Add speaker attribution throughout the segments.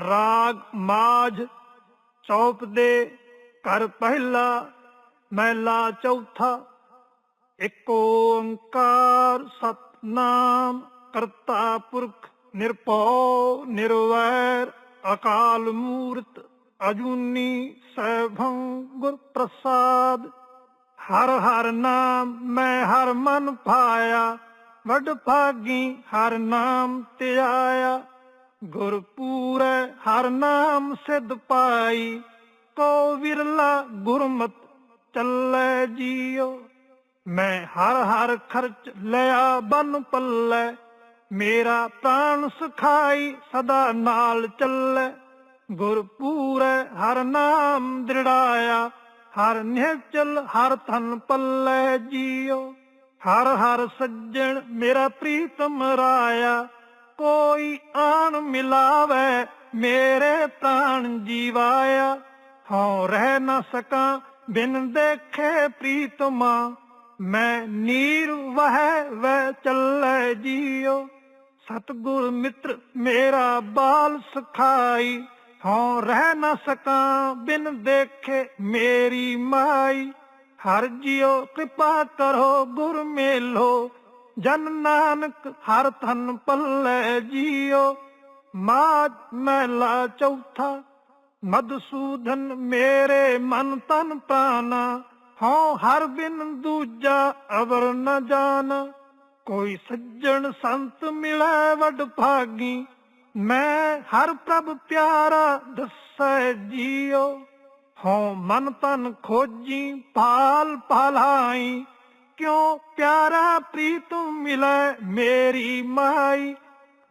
Speaker 1: ਰਾਗ ਮਾਝ ਚੌਪ ਦੇ ਕਰ ਪਹਿਲਾ, ਮਹਿਲਾ ਚੌਥਾ। ਇੱਕ ਓੰਕਾਰ ਸਤਨਾਮ ਕਰਤਾ ਪੁਰਖ ਨਿਰਭਉ, ਨਿਰਵੈਰ, ਅਕਾਲ ਮੂਰਤ ਅਜੂਨੀ ਸੈਭੰ ਗੁਰ ਪ੍ਰਸਾਦ। ਹਰ ਹਰ ਨਾਮ ਮੈਂ ਹਰ ਮਨ ਪਾਇਆ, ਵਡ ਭਾਗੀ ਹਰ ਨਾਮ ਤੇ ਆਇਆ। ਗੁਰ ਹਰ ਨਾਮ ਸਿਧ ਪਾਈ ਕੋ ਵਿਰਲਾ ਗੁਰਮਤ ਚੱਲੇ ਜੀਓ ਮੈਂ ਹਰ ਹਰ ਖਰਚ ਲਿਆ ਬਨ ਪੱਲੇ, ਮੇਰਾ ਪ੍ਰਾਣ ਸਖਾਈ ਸਦਾ ਨਾਲ ਚੱਲੇ। ਗੁਰ ਹਰ ਨਾਮ ਦ੍ਰਿੜਾਇਆ, ਹਰ ਨਿਹਚਲ ਹਰ ਤਨ ਪੱਲੇ ਜੀਓ ਹਰ ਹਰ ਸੱਜਣ ਮੇਰਾ ਪ੍ਰੀਤਮ ਰਾਇਆ ਕੋਈ ਆਣ ਮਿਲਾਵੇ, ਮੇਰੇ ਪ੍ਰਾਣ ਜੀਵਾਇਆ ਹਉ ਰਹਿ ਨਾ ਸਕਾਂ, ਬਿਨ ਦੇਖੇ ਪ੍ਰੀਤਮਾ ਮੈਂ। ਨੀਰ ਵਹਿ ਵੈ ਚੱਲੇ ਜੀਓ। ਸਤਗੁਰ ਮਿੱਤਰ ਮੇਰਾ ਬਾਲ ਸਖਾਈ। ਹਉ ਰਹਿ ਨਾ ਸਕਾਂ, ਬਿਨ ਦੇਖੇ ਮੇਰੀ ਮਾਈ। ਹਰ ਜਿਉ ਕਿਰਪਾ ਕਰੋ, ਗੁਰ ਮੇਲੋ। ਜਨ ਨਾਨਕ ਹਰ ਤਨ ਪੱਲੇ ਜੀਓ, ਮਾਜ ਮਹਿਲਾ ਚੌਥਾ ਮਦਸੂਦਨ ਮੇਰੇ ਮਨ ਤਨ ਪ੍ਰਾਨਾ ਹਉ ਹਰ ਬਿਨ ਦੂਜਾ ਅਵਰ ਨ ਜਾਣ। ਕੋਈ ਸੱਜਣ ਸੰਤ ਮਿਲੈ ਵਡ ਭਾਗੀ, ਮੈਂ ਹਰ ਪ੍ਰਭ ਪਿਆਰਾ ਦੱਸੈ ਜੀਓ। ਹਉ ਮਨ ਤਨ ਖੋਜੀ ਪਾਲ ਪਾਲਾਈ ਕਿਉਂ ਪਿਆਰਾ ਪ੍ਰੀਤਮ ਮਿਲੈ ਮੇਰੀ ਮਾਈ?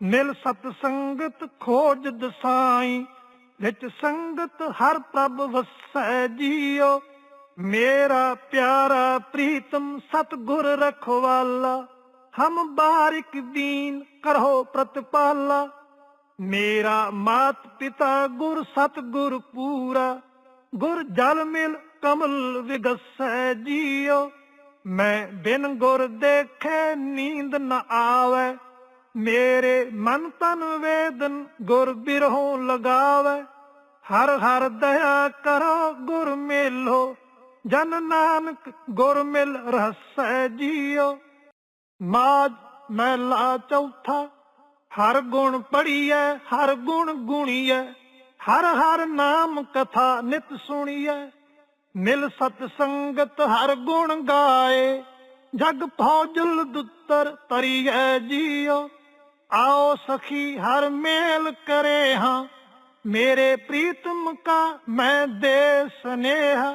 Speaker 1: ਮਿਲ ਸਤ ਸੰਗਤ ਖੋਜ ਦਸਾਈ ਵਿੱਚ ਸੰਗਤ ਹਰ ਪ੍ਰਭ ਵਸੈ ਜੀਓ। ਮੇਰਾ ਪਿਆਰਾ ਪ੍ਰੀਤਮ ਸਤਗੁਰ ਰਖਵਾਲਾ, ਹਮ ਬਾਰਿਕ ਦੀਨ ਕਰੋ ਪ੍ਰਤਪਾਲਾ। ਮੇਰਾ ਮਾਤ ਪਿਤਾ ਗੁਰ ਸਤਗੁਰ ਪੂਰਾ, ਗੁਰ ਜਲ ਮਿਲ ਕਮਲ ਵਿਗਸੈ ਜੀਓ। ਮੈਂ ਬਿਨ ਗੁਰ ਦੇਖੇ ਨੀਂਦ ਨ ਆਵੇ। ਮੇਰੇ ਮਨ ਤਨ ਵੇਦਨ ਗੁਰ ਬਿਰਹੋਂ ਲਗਾਵੇ। ਹਰ ਹਰ ਦਇਆ ਕਰੋ ਗੁਰ ਮੇਲੋ, ਜਨ ਨਾਨਕ ਗੁਰ ਮਿਲ ਰਹਸੈ ਜੀਓ। ਮਾਜ ਮਹਿਲਾ ਚੌਥਾ, ਹਰ ਗੁਣ ਪੜੀਐ ਹਰ ਗੁਣ ਗੁਣੀਐ, ਹਰ ਹਰ ਨਾਮ ਕਥਾ ਨਿਤ ਸੁਣੀਐ। ਮਿਲ ਸਤ ਸੰਗਤ ਹਰ ਗੁਣ ਗਾਏ, ਜਗ ਫੌਜਲ ਦੁੱਤਰ ਤਰੀਐ ਜੀਓ। ਆਓ ਸਖੀ ਹਰ ਮੇਲ ਕਰੇ ਹਾਂ, ਮੇਰੇ ਪ੍ਰੀਤਮ ਕਾ ਮੈਂ ਦੇ ਸਨੇਹਾ।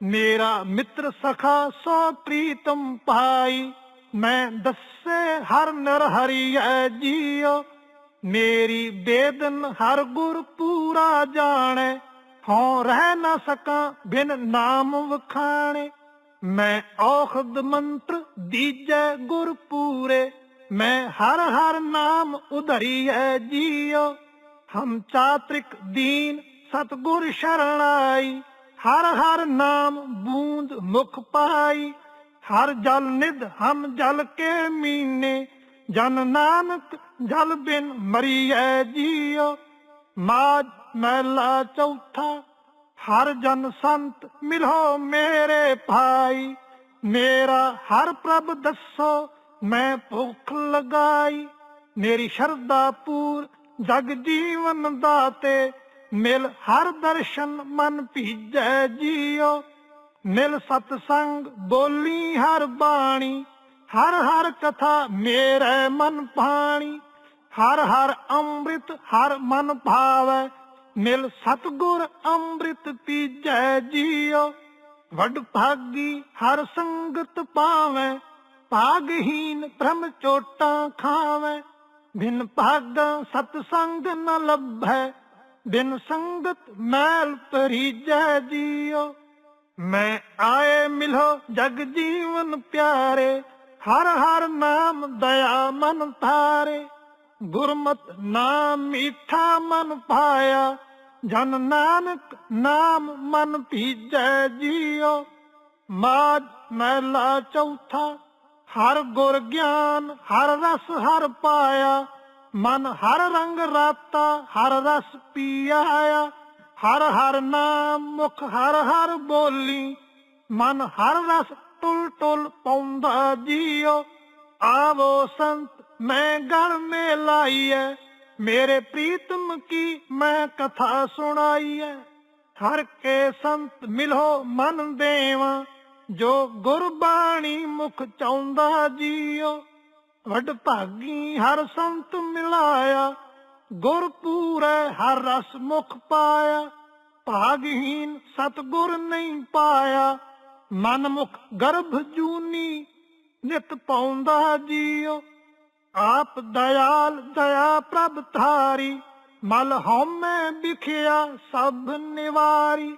Speaker 1: ਮੇਰਾ ਮਿੱਤਰ ਸਖਾ ਸੋ ਪ੍ਰੀਤਮ ਪਾਈ ਮੈਂ ਦੱਸੇ ਹਰ ਨਰ ਹਰੀਐ ਜੀਓ। ਮੇਰੀ ਬੇਦਨ ਹਰ ਗੁਰ ਪੂਰਾ ਜਾਣੈ ਹਉ ਰਹਿ ਨਾ ਸਕਾਂ ਬਿਨ ਨਾਮ ਵਖਾਣੇ। ਮੈਂ ਔਖਦ ਮੰਤਰ ਦੀਜੈ ਗੁਰ ਪੂਰੇ। ਮੈਂ ਹਰ ਹਰ ਨਾਮ ਉਧਰੀਐ ਜੀਓ ਹਮ ਚਾਤ੍ਰਿਕ ਦੀਨ ਸਤਗੁਰ ਸ਼ਰਣਾਈ ਹਰ ਹਰ ਨਾਮ ਬੂੰਦ ਮੁਖ ਪਾਈ। ਹਰ ਜਲ ਨਿਧ ਹਮ ਜਲ ਕੇ ਮੀਨੇ। ਜਨ ਨਾਨਕ ਜਲ ਬਿਨ ਮਰੀਐ ਜੀਓ ਮਾਜ ਮਹਿਲਾ ਚੌਥਾ, ਹਰ ਜਨ ਸੰਤ ਮਿਲੋ ਮੇਰੇ ਭਾਈ। ਮੇਰਾ ਹਰ ਪ੍ਰਭ ਦੱਸੋ, ਮੈਂ ਭੁੱਖ ਲਗਾਈ। ਮੇਰੀ ਸ਼ਰਧਾ ਪੂਰ, ਜਗ ਜੀਵਨ ਦਾਤੇ। ਮਿਲ ਹਰ ਦਰਸ਼ਨ ਮਨ ਭੀਜੈ ਜੀਓ। ਮਿਲ ਸਤ ਸੰਗ ਬੋਲੀ ਹਰ ਬਾਣੀ। ਹਰ ਹਰ ਕਥਾ ਮੇਰੇ ਮਨ ਪਾਣੀ ਹਰ ਹਰ ਅੰਮ੍ਰਿਤ ਹਰ ਮਨ ਭਾਵੈ। ਮਿਲ ਸਤਗੁਰ ਅੰਮ੍ਰਿਤ ਪੀਜੈ ਜੀਓ ਵੱਡ ਭਾਗੀ ਹਰ ਸੰਗਤ ਪਾਵੈ, ਭਾਗਹੀਨ ਭ੍ਰਮ ਚੋਟਾਂ ਖਾਵੈ। ਬਿਨ ਭਾਗਾ ਸਤ ਸੰਗ ਨ ਲੱਭੈ, ਬਿਨ ਸੰਗਤ ਮੈਲ ਪਰੀਜੈ ਜੀਓ ਮੈਂ ਆਏ ਮਿਲੋ ਜਗ ਜੀਵਨ ਪਿਆਰੇ, ਹਰ ਹਰ ਨਾਮ ਦਇਆ ਮਨ ਧਾਰੇ। ਗੁਰਮਤ ਨਾਮ ਮੀਠਾ ਮਨ ਪਾਇਆ ਜਨ ਨਾਨਕ ਨਾਮ ਮਨ ਭੀਜੈ ਜੀਓ ਮਾਜ ਮਹਿਲਾ ਚੌਥਾ, ਹਰ ਗੁਰ ਗਿਆਨ, ਹਰ ਰਸ ਹਰ ਪਾਇਆ। ਮਨ ਹਰ ਰੰਗ ਰਾਤਾ, ਹਰ ਰਸ ਪੀਆ ਹਰ ਹਰ ਨਾਮ ਮੁਖ ਹਰ ਹਰ ਬੋਲੀ, ਮਨ ਹਰ ਰਸ ਟੁਲ ਟੁਲ ਪੌਂਦਾ ਜੀਓ ਆਵੋ ਸੰਤ ਮੈਂ ਗਲ ਮੇ ਲਾਈਐ ਮੇਰੇ ਪ੍ਰੀਤਮ ਕੀ ਮੈਂ ਕਥਾ ਸੁਣਾਈ ਐ ਹਰ ਕੇ ਸੰਤ ਮਿਲੋ ਮਨ ਦੇਵਾ, ਜੋ ਗੁਰਬਾਣੀ ਮੁਖ ਚਾਹੁੰਦਾ ਜੀਓ। ਵੱਡ ਭਾਗੀ ਹਰ ਸੰਤ ਮਿਲਾਇਆ, ਗੁਰ ਪੂਰੈ ਹਰ ਰਸ ਮੁਖ ਪਾਇਆ। ਭਾਗਹੀਨ ਸਤਗੁਰ ਨਹੀਂ ਪਾਇਆ, ਮਨ ਮੁਖ ਗਰਭ ਜੂਨੀ ਨਿਤ ਪਾਉਂਦਾ ਜੀਓ। ਆਪ ਦਇਆਲ ਦਇਆ ਪ੍ਰਭ ਧਾਰੀ, ਮਲ ਹਉਮੈ ਵਿਖਿਆ ਸਭ ਨਿਵਾਰੀ।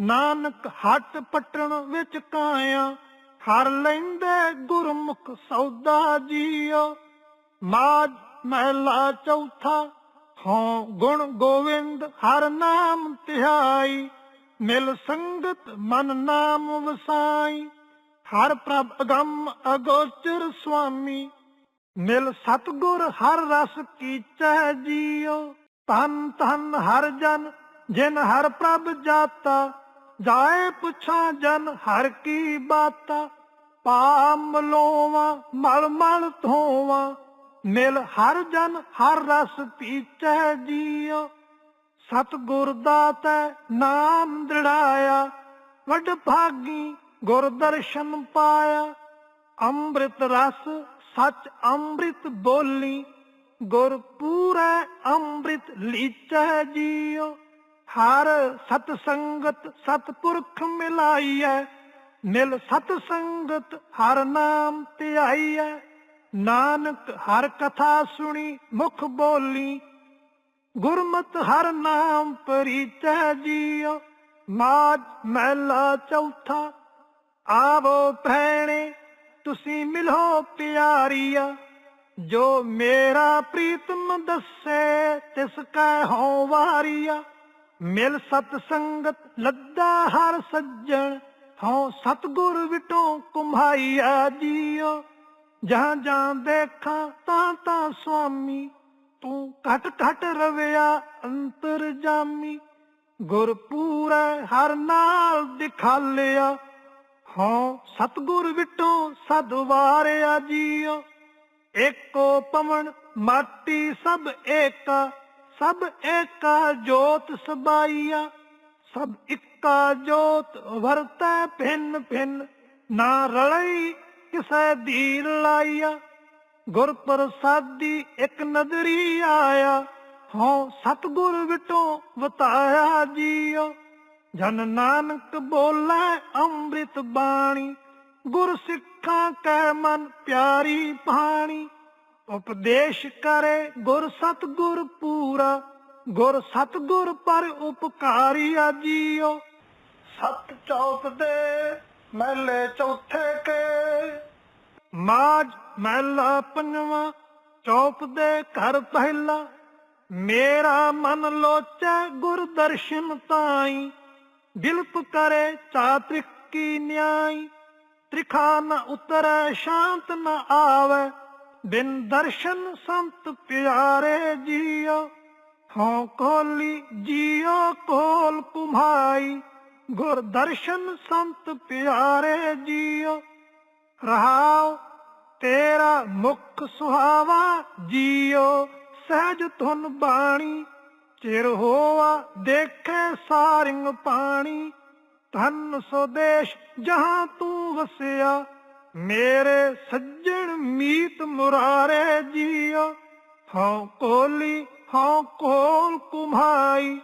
Speaker 1: ਨਾਨਕ ਹੱਟ ਪਟਣ ਵਿੱਚ ਕਾਇਆ, ਹਰ ਲੈਂਦੇ ਗੁਰਮੁਖ ਸੌਦਾ ਜੀਓ ਮਾਜ ਮਹਿਲਾ ਚੌਥਾ, ਹਉ ਗੁਣ ਗੋਵਿੰਦ ਹਰ ਨਾਮ ਤਿਹਾਈ। ਮਿਲ ਸੰਗਤ ਮਨ ਨਾਮ ਵਸਾਈ। ਹਰ ਪ੍ਰਭ ਅਗੰਮ ਅਗੋਚਰ ਸੁਆਮੀ ਮਿਲ ਸਤਗੁਰ ਹਰ ਰਸ ਕੀਚੈ ਜੀਓ ਤਨ ਤਨ ਹਰ ਜਨ, ਜਿਨ ਹਰ ਪ੍ਰਭ ਜਾਤਾ। ਜਾਏ ਪੁੱਛਾਂ ਜਨ ਹਰ ਕੀ ਬਾਤਾ। ਪਾਮ ਲੋਵਾ, ਮਲ ਮਲ ਧੋਵਾ। ਮਿਲ ਹਰ ਜਨ ਹਰ ਰਸ ਪੀਚੈ ਜੀਓ ਸਤਗੁਰ ਦਾਤੈ ਨਾਮ ਦ੍ਰਿੜਾਇਆ। ਵੱਡ ਭਾਗੀ ਗੁਰ ਦਰਸ਼ਨ ਪਾਇਆ। ਅੰਮ੍ਰਿਤ ਰਸ ਸੱਚ ਅੰਮ੍ਰਿਤ ਬੋਲੀ, ਗੁਰ ਪੂਰੈ ਅੰਮ੍ਰਿਤ ਲੀਚੈ ਜੀਓ ਹਰ ਸਤ ਸੰਗਤ ਸਤਪੁਰਖ ਮਿਲਾਈਐ ਮਿਲ ਸਤ ਸੰਗਤ ਹਰ ਨਾਮ ਧਿਆਈਐ। ਨਾਨਕ ਹਰ ਕਥਾ ਸੁਣੀ, ਮੁਖ ਬੋਲੀ, ਗੁਰਮਤ ਹਰ ਨਾਮ ਪਰੀਚੈ ਜੀਓ ਮਾਜ ਮਹਿਲਾ ਚੌਥਾ, ਆਵੋ ਭੈਣੇ ਤੁਸੀਂ ਮਿਲੋ ਪਿਆਰੀਆ, ਜੋ ਮੇਰਾ ਪ੍ਰੀਤਮ ਦੱਸੇ, ਤਿਸ ਕੈ ਹੋ ਵਾਰੀਆ। ਮਿਲ ਸਤ ਸੰਗਤ, ਲੱਦਾ ਹਰ ਸੱਜਣ ਹਉ ਸਤਗੁਰ ਵਿਟੋ ਕੁਮਾਈਆ ਜੀਓ। ਜਾਂ ਜਾਂ ਦੇਖਾਂ, ਤਾਂ ਤਾਂ ਸੁਆਮੀ, ਤੂੰ ਘਟ ਘਟ ਰਵਿਆ ਅੰਤਰ ਜਾਮੀ। ਗੁਰ ਪੂਰੈ ਹਰ ਨਾਲ ਦਿਖਾਲਿਆ। ਹਾਂ, ਸਤਗੁਰ ਵਿਟੋ ਸਦਵਾਰਿਆ ਜੀਓ। ਏਕੋ ਪਵਨ, ਮਾਟੀ ਸਭ ਏਕਾ ਸਭ ਏਕਾ ਜੋਤ ਸਬਾਈਆ। ਸਭ ਇੱਕਾ ਜੋਤ ਵਰਤੈ ਭਿੰਨ ਭਿੰਨ, ਨਾ ਰਲਈ ਕਿਸੈ ਦੀ ਲਾਈਆ ਗੁਰ ਪ੍ਰਸਾਦੀ ਇੱਕ ਨਦਰੀ ਆਇਆ, ਹਉ ਸਤਗੁਰ ਵਿਟੋ ਵਤਾਇਆ ਜੀਓ। ਜਨ ਨਾਨਕ ਬੋਲੇ ਅੰਮ੍ਰਿਤ ਬਾਣੀ, ਗੁਰ ਸਿੱਖਾਂ ਕੈ ਮਨ ਪਿਆਰੀ ਬਾਣੀ ਉਪਦੇਸ਼ ਕਰੇ ਗੁਰ ਸਤਗੁਰ ਪੂਰਾ, ਗੁਰ ਸਤਗੁਰ ਪਰ ਉਪਕਾਰੀ ਜੀਓ ਸਤ ਚੌਪ ਦੇ ਮਹਿਲੇ ਚੌਥੇ ਕੇ। ਮਾਜ ਮਹਿਲਾ ਪੰਜਵਾ ਚੌਪ ਦੇ ਘਰ ਪਹਿਲਾ। ਮੇਰਾ ਮਨ ਲੋਚੈ ਗੁਰ ਦਰਸ਼ਨ ਤਾਈ। ਬਿਲਪ ਕਰੇ ਚਾਤ੍ਰਿਕ ਕੀ ਨਿਆਈ। ਤ੍ਰਿਖਾ ਨ ਉਤਰੈ, ਸ਼ਾਂਤ ਨ ਆਵੇ। ਬਿਨ ਦਰਸ਼ਨ ਸੰਤ ਪਿਆਰੇ ਜੀਓ। ਹਉ ਕੋਲੀ ਜੀਓ ਕੋਲ ਕੁਮਾਈ। ਗੁਰ ਦਰਸ਼ਨ ਸੰਤ ਪਿਆਰੇ ਜੀਓ। ਰਹਾਉ, ਤੇਰਾ ਮੁਖ ਸੁਹਾਵਾ ਜੀਓ। ਸਹਿਜ ਧੁਨ ਬਾਣੀ ਚਿਰ ਹੋਆ ਦੇਖੇ ਸਾਰਿੰਗ ਪਾਣੀ, ਧਨ ਸੋਦੇਸ਼ ਜਹਾਂ ਤੂੰ ਵਸਿਆ। ਮੇਰੇ ਸੱਜਣ ਮੀਤ ਮੁਰਾਰੇ ਜੀਓ ਹਉ ਕੋਲੀ, ਹਉ ਕੋਲ ਕੁਮਾਈ,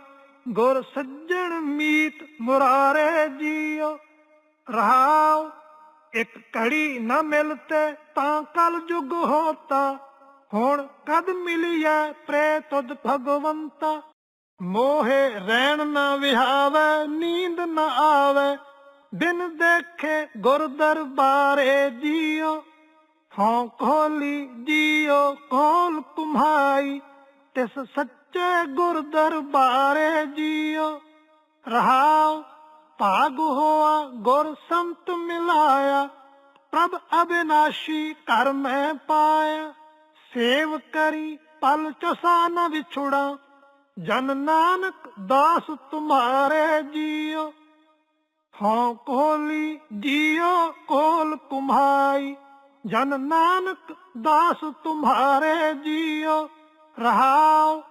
Speaker 1: ਗੁਰ ਸੱਜਣ ਮੀਤ ਮੁਰਾਰੇ ਜੀਓ ਰਹਾਉ, ਇੱਕ ਘੜੀ ਨਾ ਮਿਲਤੇ ਤਾਂ ਕਲ ਜੁਗ ਹੋਤਾ। ਹੁਣ ਕਦ ਮਿਲਿਐ ਪ੍ਰੇ ਤੁਧ ਭਗਵੰਤਾ? ਮੋਹੇ ਰਹਿਣ ਨਾ ਵਿਹਾਵੇ, ਨੀਂਦ ਨਾ ਆਵੇ। ਦਿਨ ਦੇਖੇ ਗੁਰ ਦਰਬਾਰੇ ਜੀਓ। ਹਉ ਖੋਲੀ ਜੀਓ, ਕੋਲ ਕੁਮਾਈ। ਤਿਸ ਸੱਚੇ ਗੁਰ ਦਰਬਾਰੇ ਜੀਓ। ਰਹਾਉ ਭਾਗ ਹੋਆ, ਗੁਰ ਸੰਤ ਮਿਲਾਇਆ। ਪ੍ਰਭ ਅਬਿਨਾਸ਼ੀ ਕਰ ਮੈਂ ਪਾਇਆ। ਸੇਵ ਕਰੀ ਪਲ ਚਸਾ ਨ ਵਿਛੁੜਾ, ਜਨ ਨਾਨਕ ਦਾਸ ਤੁਮਾਰੇ ਜੀਓ। ਹਾਂ ਕੋਲੀ ਜੀਓ, ਕੋਲ ਕੁਮਹਾਈ ਜਨ ਨਾਨਕ ਦਾਸ ਤੁਮਾਰੇ ਜੀਓ। ਰਹਾਓ